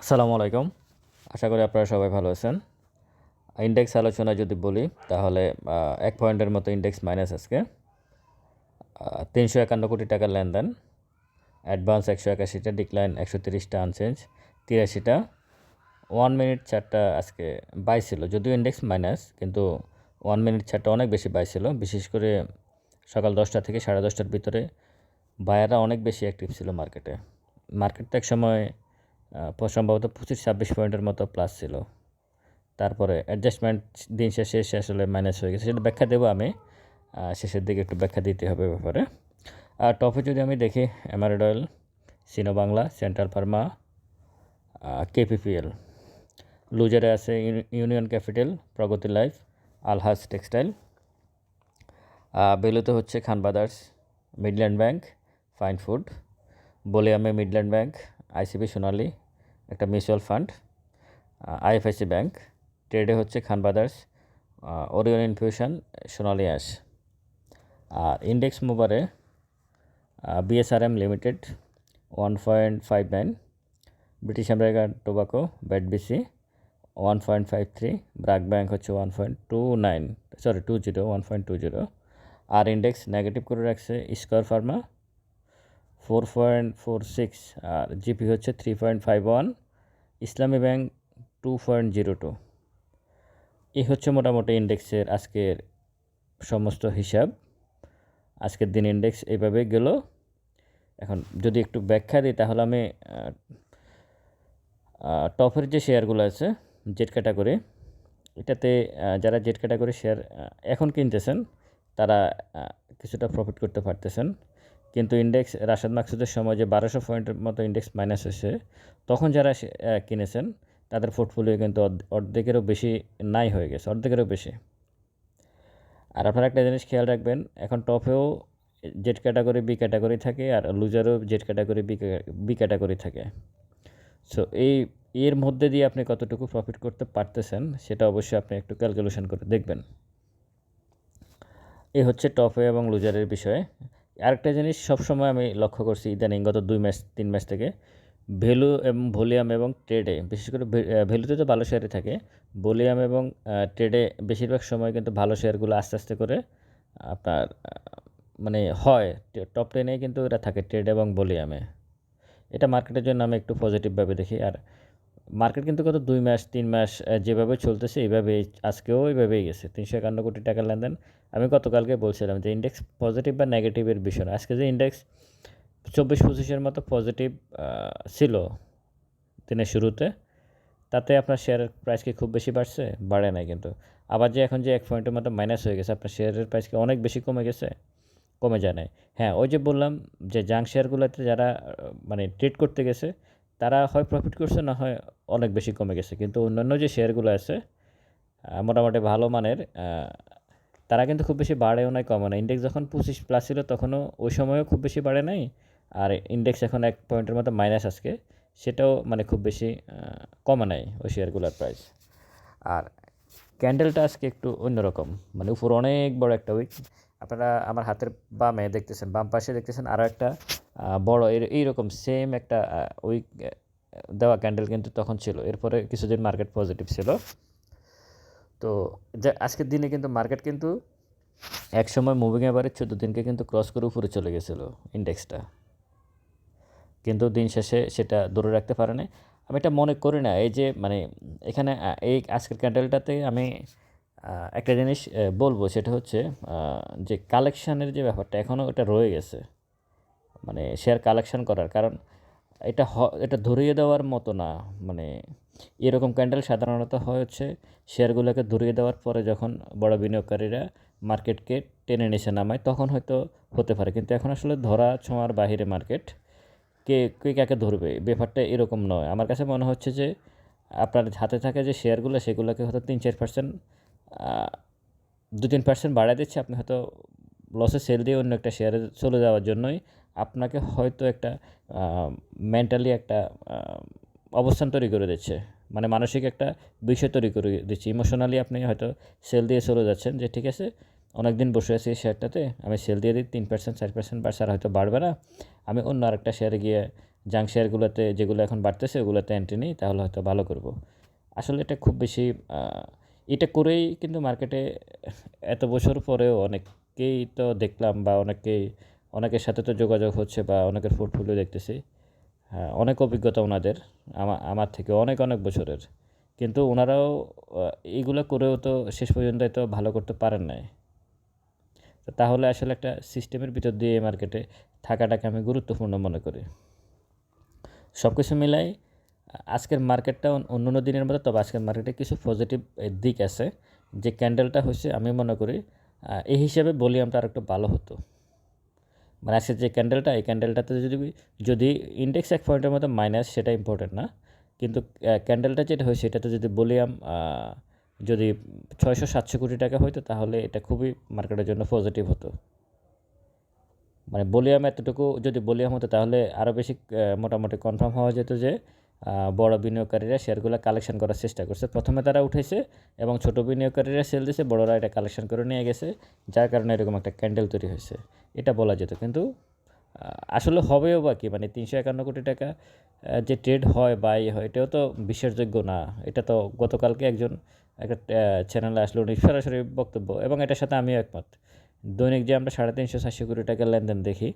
আসসালামু আলাইকুম। আশা করি আপনারা সবাই ভালো আছেন। ইন্ডেক্স আলোচনা যদি বলি, তাহলে এক পয়েন্টের মতো ইন্ডেক্স মাইনাস আজকে। তিনশো একান্ন কোটি টাকার লেনদেন। অ্যাডভান্স একশো একাশিটা ডিক্লাইন একশো তিরিশটা আনচেঞ্জ তিরাশিটা। ওয়ান মিনিট চারটা আজকে বাই ছিল, যদিও ইন্ডেক্স মাইনাস কিন্তু ওয়ান মিনিট চারটা অনেক বেশি বাই ছিল। বিশেষ করে সকাল দশটা থেকে সাড়ে দশটার ভিতরে বায়াররা অনেক বেশি অ্যাক্টিভ ছিল মার্কেটে মার্কেটটা এক সময় সম্ভবত পঁচিশ ছাব্বিশ পয়েন্টের মতো প্লাস ছিল। তারপরে অ্যাডজাস্টমেন্ট দিন শেষে এসে আসলে মাইনাস হয়ে গেছে। সেটা ব্যাখ্যা দেবো আমি। শেষের দিকে একটু ব্যাখ্যা দিতে হবে ব্যাপারে। আর টপে যদি আমি দেখি emerald oil সিনো Bangla central pharma KPPL লুজারে আছে union capital Pragati life Alhaj textile বেলুতে হচ্ছে Khan brothers Midland bank fine food বলিয়ামে Midland bank ICB Sonali একটা মিউচুয়াল ফান্ড আইএফআইসি ব্যাংক, ট্রেডে হচ্ছে Khan brothers Orion infusion, Sonali ash. আর index মুবারে BSRM limited, one point five nine, British American Tobacco BC, one point five three, BRAC bank হচ্ছে one point two nine, sorry, two zero, one point two zero. আর index negative করে রাখছে Square Pharma, four point four six, আর GP হচ্ছে three point five one Islami bank two point zero two এই হচ্ছে মোটামুটি ইন্ডেক্সের আজকের সমস্ত হিসাব। আজকের দিন ইন্ডেক্স এইভাবে গেল। এখন যদি একটু ব্যাখ্যা দিই, তাহলে আমি টপের যে শেয়ারগুলো আছে জেড ক্যাটাগরি এটাতে যারা জেড ক্যাটাগরি শেয়ার এখন কিনতেছেন, তারা কিছুটা প্রফিট করতে পারতেছেন। কিন্তু ইন্ডেক্স রাশাদ মাকসুদের সময় যে বারোশো পয়েন্টের মতো ইন্ডেক্স মাইনাস হয়েছে, তখন যারা কিনেছেন, তাদের পোর্টফোলিও কিন্তু অর্ধ- অর্ধেকেরও বেশি নাই হয়ে গেছে, অর্ধেকেরও বেশি। আর আপনারা একটা জিনিস খেয়াল রাখবেন, এখন টপেও জেড ক্যাটাগরি বি ক্যাটাগরি থাকে, আর লুজারও Z category B B category থাকে। সো এই, এর মধ্যে দিয়ে আপনি কতটুকু প্রফিট করতে পারতেছেন, সেটা অবশ্যই আপনি একটু ক্যালকুলেশন করে দেখবেন। এই হচ্ছে টপে এবং লুজারের বিষয়ে। আরেকটা জিনিস সবসময় আমি লক্ষ্য করছি ইদানিং গত দুই ম্যাচ, তিন ম্যাচ থেকে। ভ্যালু এবং ভলিউম এবং ট্রেডে, বিশেষ করে ভ্যালুতে তো ভালো শেয়ারে থাকে। ভলিউম এবং ট্রেডে বেশিরভাগ সময় কিন্তু ভালো শেয়ারগুলো আস্তে আস্তে করে আপনার মানে হয়। টপ টেনে কিন্তু এরা থাকে ট্রেড এবং ভলিউমে। এটা মার্কেটের জন্য আমি একটু পজিটিভভাবে দেখি। আর মার্কেট কিন্তু গত দুই মাস, তিন মাস যেভাবে চলতেছে, এইভাবেই আজকেও এইভাবেই গেছে। তিনশো একান্ন কোটি টাকা লেনদেন। আমি গতকালকে বলছিলাম যে ইন্ডেক্স পজিটিভ বা নেগেটিভের বিষয় না। আজকে যে ইন্ডেক্স চব্বিশ পঁচিশের মতো পজিটিভ ছিল দিনের শুরুতে, তাতে আপনার শেয়ারের প্রাইস কি খুব বেশি বাড়ছে, বাড়ে নাই কিন্তু। আবার যে এখন যে এক পয়েন্টের মতো মাইনাস হয়ে গেছে, আপনার শেয়ারের প্রাইস কি অনেক বেশি কমে গেছে, কমে যায় নাই। হ্যাঁ ওই যে বললাম যে জাঙ্ক শেয়ারগুলোতে যারা মানে ট্রেড করতে গেছে তারা হয় প্রফিট করছে, না হয় অনেক বেশি কমে গেছে। কিন্তু অন্যান্য যে শেয়ারগুলো আছে মোটামুটি ভালো মানের তারা কিন্তু খুব বেশি বাড়েও নাই কমে না ইন্ডেক্স যখন পঁচিশ প্লাস ছিল, তখনও ওই সময়ও খুব বেশি বাড়ে নাই। আর ইন্ডেক্স এখন এক পয়েন্টের মতো মাইনাস আজকে, সেটাও মানে খুব বেশি কমে নাই ওই শেয়ারগুলোর প্রাইস আর ক্যান্ডেলটা আজকে একটু অন্যরকম মানে উপর অনেক বড় একটা উইক। আপনারা আমার হাতের বামে দেখতেছেন, বাম পাশে দেখতেছেন আরও একটা বড় এইরকম সেম একটা উইক দেওয়া ক্যান্ডেল কিন্তু তখন ছিল। এরপরে কিছুদিন মার্কেট পজিটিভ ছিল। তো যা, আজকের দিনে কিন্তু মার্কেট কিন্তু এক সময় মুভিং এভারে চোদ্দ দিনকে কিন্তু ক্রস করে উপরে চলে গেছিল ইন্ডেক্সটা কিন্তু দিন শেষে সেটা ধরে রাখতে পারে না আমি এটা মনে করি না, এই যে মানে এখানে এই আজকের ক্যান্ডেলটাতে আমি একটা জিনিস বলব, সেটা হচ্ছে যে কালেকশানের যে ব্যাপারটা, এখনও এটা রয়ে গেছে। মানে শেয়ার কালেকশন করার, কারণ এটা হ- এটা ধরিয়ে দেওয়ার মতো না। মানে এরকম ক্যান্ডেল সাধারণত হয় হচ্ছে শেয়ারগুলোকে ধরিয়ে দেওয়ার পরে যখন বড় বিনিয়োগকারীরা মার্কেটকে টেনে নিচে নামায়, তখন হয়তো হতে পারে। কিন্তু এখন আসলে ধরা ছোঁয়ার বাহিরে মার্কেট কে কে কাকে ধরবে? ব্যাপারটা এরকম নয়। আমার কাছে মনে হচ্ছে যে আপনার হাতে থাকে যে শেয়ারগুলো, সেগুলোকে হয়তো তিন, চার পার্সেন্ট দু, তিন পার্সেন্ট বাড়ায় দিচ্ছে। আপনি হয়তো লসে সেল দিয়ে অন্য একটা শেয়ারে চলে যাওয়ার জন্যই আপনাকে হয়তো একটা মেন্টালি একটা অবস্থান তৈরি করে দিচ্ছে। মানে মানসিক একটা বিষয় তৈরি করে দিচ্ছে। ইমোশনালি আপনি হয়তো সেল দিয়ে চলে যাচ্ছেন যে, ঠিক আছে অনেক দিন বসে আছি এই শেয়ারটাতে আমি সেল দিয়ে দিই, তিন পার্সেন্ট চার পার্সেন্ট আর হয়তো বাড়বে না। আমি অন্য আরেকটা শেয়ারে গিয়ে জাং শেয়ারগুলোতে যেগুলো এখন বাড়তেছে, ওগুলোতে এন্ট্রি নিই, তাহলে হয়তো ভালো করব। আসলে এটা খুব বেশি এটা করেই কিন্তু মার্কেটে এত বছর পরেও অনেককেই তো দেখলাম বা অনেকেই অনেকের সাথে তো যোগাযোগ হচ্ছে বা অনেকের পোর্টফোলিও দেখতেছি। অনেক অভিজ্ঞতা ওনাদের আমার থেকে অনেক অনেক বছরের। কিন্তু ওনারাও এইগুলো করেও তো শেষ পর্যন্ত তো ভালো করতে পারেন নাই। তাহলে আসলে একটা সিস্টেমের ভিতর দিয়ে এই মার্কেটে থাকাটাকে আমি গুরুত্বপূর্ণ মনে করি। সব কিছু মিলাই, আজকের মার্কেটটা অন্য অন্য দিনের মতো, তবে আজকের মার্কেটে কিছু পজিটিভ দিক আছে। যে ক্যান্ডেলটা হচ্ছে আমি মনে করি এই হিসাবে ভলিউমটা আর একটু ভালো হতো। মানে আজকের যে ক্যান্ডেলটা এই ক্যান্ডেলটাতে যদি যদি ইন্ডেক্স এক পয়েন্টের মতো মাইনাস সেটা ইম্পর্টেন্ট না। কিন্তু ক্যান্ডেলটা যেটা হয়েছে, সেটাতে যদি ভলিউম যদি ছয়শো সাতশো কোটি টাকা হইতো, তাহলে এটা খুবই মার্কেটের জন্য পজিটিভ হতো। মানে বলিয়াম এতটুকু যদি বলিয়াম হতো, তাহলে আরও বেশি মোটামুটি কনফার্ম হওয়া যেত যে বড় বিনিয়োগকারীরা শেয়ারগুলো কালেকশন করার চেষ্টা করছে। প্রথমে তারা উঠেছে এবং ছোট বিনিয়োগকারীরা সেল দিয়েছে বড়রা এটা কালেকশন করে নিয়ে গেছে, যার কারণে এরকম একটা ক্যান্ডেল তৈরি হয়েছে। এটা বলা যেত। কিন্তু আসলে হবেও বা কি? মানে তিনশো একান্ন কোটি টাকা যে ট্রেড হয় বা ইয়ে হয়, এটাও তো বিশ্বাসযোগ্য না। এটা তো গতকালকে একজন একটা চ্যানেলে আসলো, উনি সরাসরি বক্তব্য, এবং এটার সাথে আমিও একমত। দৈনিক যে আমরা সাড়ে তিনশো, চারশো কোটি টাকার লেনদেন দেখি,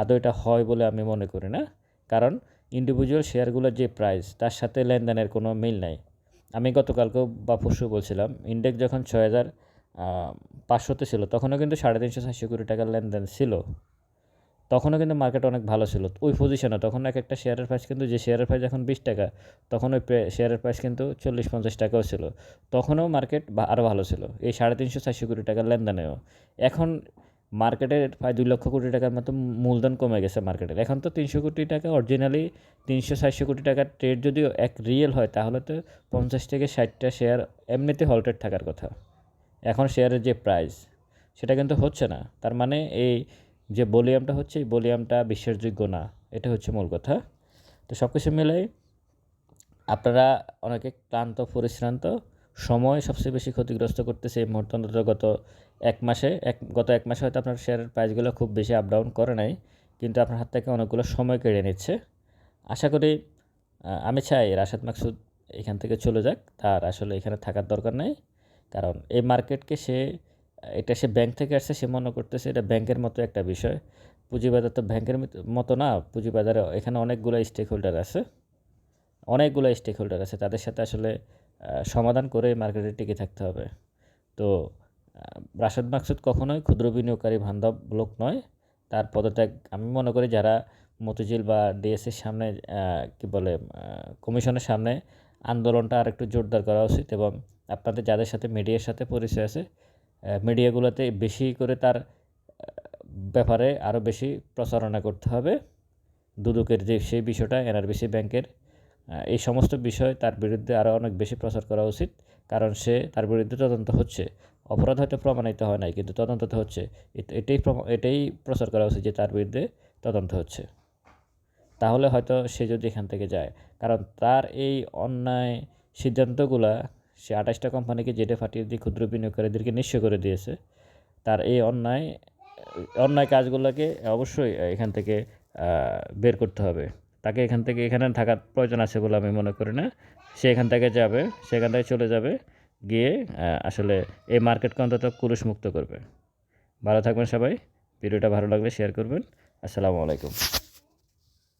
আদৌ এটা হয় বলে আমি মনে করি না। কারণ ইন্ডিভিজুয়াল শেয়ারগুলোর যে প্রাইস তার সাথে লেনদেনের কোনো মিল নাই। আমি গতকালকেও বা পরশু বলছিলাম ইন্ডেক্স যখন ছয় হাজার পাঁচশোতে ছিল, তখনও কিন্তু সাড়ে তিনশো, চারশো কোটি টাকার লেনদেন ছিল। তখনও কিন্তু মার্কেট অনেক ভালো ছিল। ওই পজিশনে তখন এক একটা শেয়ারের প্রাইস কিন্তু যে শেয়ারের প্রাইস এখন বিশ টাকা, তখন ওই শেয়ারের প্রাইস কিন্তু চল্লিশ পঞ্চাশ টাকাও ছিল। তখনও মার্কেট আরও ভালো ছিল। এই সাড়ে তিনশো চারশো কোটি টাকার লেনদেনেও। এখন মার্কেটের প্রায় দুই লক্ষ কোটি টাকার মতো মূলধন কমে গেছে মার্কেটের এখন তো তিনশো কোটি টাকা অরিজিনালি তিনশো চারশো কোটি টাকার ট্রেড যদিও এক রিয়েল হয়, তাহলে তো পঞ্চাশ থেকে ষাটটা শেয়ার এমনিতে হল্টেড থাকার কথা। এখন শেয়ারের যে প্রাইস সেটা কিন্তু হচ্ছে না। তার মানে এই যে ভলিউমটা হচ্ছে, এই ভলিউমটা বিশ্বাসযোগ্য না, এটা হচ্ছে মূল কথা। তো সব কিছু মিলাই আপনারা অনেকে ক্লান্ত, পরিশ্রান্ত, সময় সবচেয়ে বেশি ক্ষতিগ্রস্ত করতেছে এই মুহূর্তে অন্তত গত এক মাসে। এক, গত এক মাসে হয়তো আপনার শেয়ারের প্রাইসগুলো খুব বেশি আপ ডাউন করে নাই, কিন্তু আপনার হাত থেকে অনেকগুলো সময় কেড়ে নিচ্ছে। আশা করি আমি চাই রাশাদ মাকসুদ এখান থেকে চলে যাক, তার আসলে এখানে থাকার দরকার নাই। কারণ এই মার্কেটকে সে এটা সে ব্যাংক থেকে আসছে সে মনে করতেছে এটা ব্যাংকের মতো একটা বিষয়। পুঁজিবাজার তো ব্যাংকের মত- না পুঁজিবাজারে এখানে অনেকগুলো স্টেক হোল্ডার আছে। অনেকগুলো স্টেক হোল্ডার আছে তাদের সাথে আসলে সমাধান করে মার্কেটে টিকে থাকতে হবে। তো রাশেদ মাকসুদ কখনোই ক্ষুদ্র বিনিয়োগকারী বান্ধব লোক নয়। তার পদত্যাগ আমি মনে করি যারা মতিঝিল বা ডিএসসির সামনে আহ, কি বলে কমিশনের সামনে আন্দোলনটা আর একটু জোরদার করা উচিত এবং আপনাদের যাদের সাথে মিডিয়ার সাথে পরিচয় আছে মিডিয়াগুলোতে বেশি করে তার ব্যাপারে আরও বেশি প্রচারণা করতে হবে। দুদকের যে সেই বিষয়টা, এনআরবিসি ব্যাংকের এই সমস্ত বিষয় তার বিরুদ্ধে আরও অনেক বেশি প্রচার করা উচিত। কারণ সে তার বিরুদ্ধে তদন্ত হচ্ছে। অপরাধ হয়তো প্রমাণিত হয় নাই, কিন্তু তদন্ত তো হচ্ছে। এট- এটাই এটাই প্রচার করা উচিত যে তার বিরুদ্ধে তদন্ত হচ্ছে। তাহলে হয়তো সে যদি এখান থেকে যায়। কারণ তার এই অন্যায় সিদ্ধান্তগুলা সে আঠাশটা কোম্পানিকে জেটে ফাটিয়ে দিয়ে ক্ষুদ্র বিনিয়োগকারীদেরকে নিঃস্ব করে দিয়েছে। তার এই অন্যায় অন্যায় কাজগুলোকে অবশ্যই এখান থেকে বের করতে হবে। তাকে এখান থেকে, এখানে থাকার প্রয়োজন আছে বলে আমি মনে করি না। সে এখান থেকে যাবে, সেখান থেকে চলে যাবে, গিয়ে আসলে এই মার্কেটকে অন্তত কুরুষ মুক্ত করবে। ভালো থাকবেন সবাই। ভিডিওটা ভালো লাগলে শেয়ার করবেন। আসসালামু আলাইকুম।